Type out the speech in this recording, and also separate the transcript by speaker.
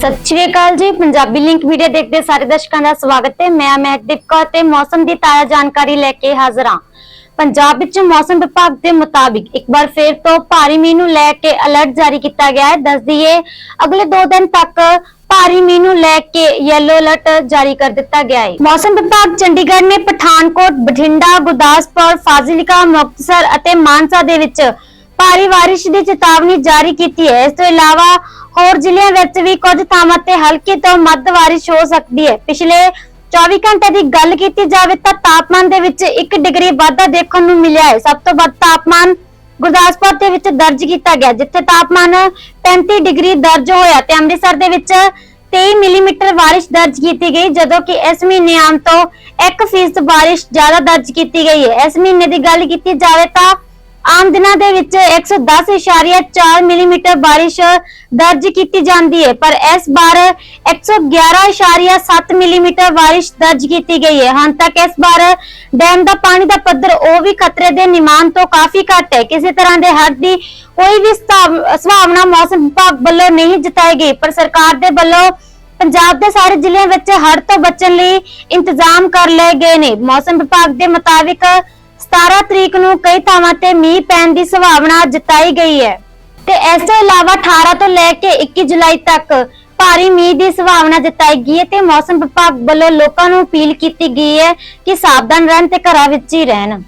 Speaker 1: ਸਤਿ ਸ਼੍ਰੀ ਅਕਾਲ ਜੀ। Punjabi link video ਦੇਖਦੇ ਸਾਰੇ ਦਰਸ਼ਕਾਂ ਦਾ ਸਵਾਗਤ ਹੈ। ਮੈਂ ਮਹਿਕਦੀਪ ਕੌਰ ਤੇ ਮੌਸਮ ਦੀ ਤਾਜ਼ਾ ਜਾਣਕਾਰੀ ਲੈ ਕੇ ਹਾਜ਼ਰ ਹਾਂ। ਪੰਜਾਬ ਵਿੱਚ ਮੌਸਮ ਵਿਭਾਗ ਦੇ ਮੁਤਾਬਿਕ ਇੱਕ ਵਾਰ ਫੇਰ ਤੋਂ ਭਾਰੀ ਮੀਂਹ ਨੂੰ ਲੈ ਕੇ ਅਲਰਟ ਜਾਰੀ ਕੀਤਾ ਗਿਆ ਹੈ। ਦੱਸ ਦਈਏ, ਅਗਲੇ 2 ਦਿਨ ਤੱਕ ਭਾਰੀ ਮੀਂਹ ਨੂੰ ਲੈ ਕੇ ਯੈਲੋ ਅਲਰਟ ਜਾਰੀ ਕਰ ਦਿੱਤਾ ਗਿਆ ਹੈ। ਮੌਸਮ ਵਿਭਾਗ ਚੰਡੀਗੜ੍ਹ ਨੇ ਪਠਾਨਕੋਟ, ਬਠਿੰਡਾ, ਗੁਰਦਾਸਪੁਰ, ਫਾਜ਼ਿਲਕਾ, ਮੁਕਤਸਰ ਅਤੇ ਮਾਨਸਾ ਦੇ ਵਿੱਚ ਭਾਰੀ ਬਾਰਿਸ਼ ਦੀ ਚੇਤਾਵਨੀ ਜਾਰੀ ਕੀਤੀ ਹੈ। ਇਸ ਤੋਂ ਇਲਾਵਾ ਹੋਰ ਜ਼ਿਲ੍ਹਿਆਂ ਵਿੱਚ ਵੀ ਕੁਝ ਥਾਵਾਂ ਤੇ ਹਲਕੀ ਤੋਂ ਮੱਧ ਬਾਰਿਸ਼ ਹੋ ਸਕਦੀ ਹੈ। ਪਿਛਲੇ 24 ਘੰਟੇ ਦੀ ਗੱਲ ਕੀਤੀ ਜਾਵੇ ਤਾਂ ਤਾਪਮਾਨ ਦੇ ਵਿੱਚ 1 ਡਿਗਰੀ ਵਾਧਾ ਦੇਖਣ ਨੂੰ ਮਿਲਿਆ ਹੈ। ਸਭ ਤੋਂ ਵੱਧ ਤਾਪਮਾਨ ਗੁਰਦਾਸਪੁਰ ਦੇ ਵਿੱਚ ਦਰਜ ਕੀਤਾ ਗਿਆ, ਜਿੱਥੇ ਤਾਪਮਾਨ 35 ਡਿਗਰੀ ਦਰਜ ਹੋਇਆ ਤੇ ਅੰਮ੍ਰਿਤਸਰ ਦੇ ਵਿੱਚ 23 ਮਿਲੀਮੀਟਰ ਬਾਰਿਸ਼ ਦਰਜ ਕੀਤੀ ਗਈ, ਜਦੋਂ ਕਿ ਇਸ ਮਹੀਨੇ ਆਮ ਤੋਂ 1% ਬਾਰਿਸ਼ ਜ਼ਿਆਦਾ ਦਰਜ ਕੀਤੀ ਗਈ ਹੈ। ਇਸ ਮਹੀਨੇ ਦੀ ਗੱਲ ਕੀਤੀ ਜਾਵੇ ਤਾਂ ਆਮ ਦਿਨਾਂ ਦੇ ਵਿੱਚ 110.4 ਮਿਲੀਮੀਟਰ ਬਾਰਿਸ਼ ਦਰਜ ਕੀਤੀ ਜਾਂਦੀ ਹੈ, ਪਰ ਇਸ ਵਾਰ 111.7 ਮਿਲੀਮੀਟਰ ਬਾਰਿਸ਼ ਦਰਜ ਕੀਤੀ ਗਈ ਹੈ। ਹੁਣ ਤੱਕ ਇਸ ਵਾਰ ਡੈਮ ਦਾ ਪਾਣੀ ਦਾ ਪੱਧਰ ਉਹ ਵੀ ਖਤਰੇ ਦੇ ਨਿਮਾਨ ਤੋਂ ਕਾਫੀ ਘੱਟ ਹੈ। ਕਿਸੇ ਤਰ੍ਹਾਂ ਦੇ ਹੜ੍ਹ ਦੀ ਕੋਈ ਵੀ ਸੰਭਾਵਨਾ ਮੌਸਮ ਵਿਭਾਗ ਵੱਲੋਂ ਨਹੀਂ ਜਤਾਈ ਗਈ, ਪਰ ਸਰਕਾਰ ਦੇ ਵੱਲੋਂ ਪੰਜਾਬ ਦੇ ਸਾਰੇ ਜ਼ਿਲ੍ਹਿਆਂ ਵਿੱਚ ਹੜ੍ਹ ਤੋਂ ਬਚਣ ਲਈ ਇੰਤਜ਼ਾਮ ਕਰ ਲਏ ਗਏ ਨੇ। ਮੌਸਮ ਵਿਭਾਗ ਦੇ ਮੁਤਾਬਿਕ 17 ਤਰੀਕ ਨੂੰ ਕਈ ਥਾਵਾਂ ਤੇ ਮੀਂਹ ਪੈਣ ਦੀ ਸੰਭਾਵਨਾ ਜਤਾਈ ਗਈ ਹੈ। ਤੇ ਇਸ ਤੋਂ ਇਲਾਵਾ 18 ਤੋਂ ਲੈ ਕੇ 21 ਜੁਲਾਈ ਤੱਕ ਭਾਰੀ ਮੀਂਹ ਦੀ ਸੰਭਾਵਨਾ ਜਤਾਈ ਗਈ ਹੈ ਤੇ ਮੌਸਮ ਵਿਭਾਗ ਵੱਲੋਂ ਲੋਕਾਂ ਨੂੰ ਅਪੀਲ ਕੀਤੀ ਗਈ ਹੈ ਕਿ ਸਾਵਧਾਨ ਰਹਿਣ ਤੇ ਘਰਾਂ ਵਿੱਚ ਹੀ ਰਹਿਣ।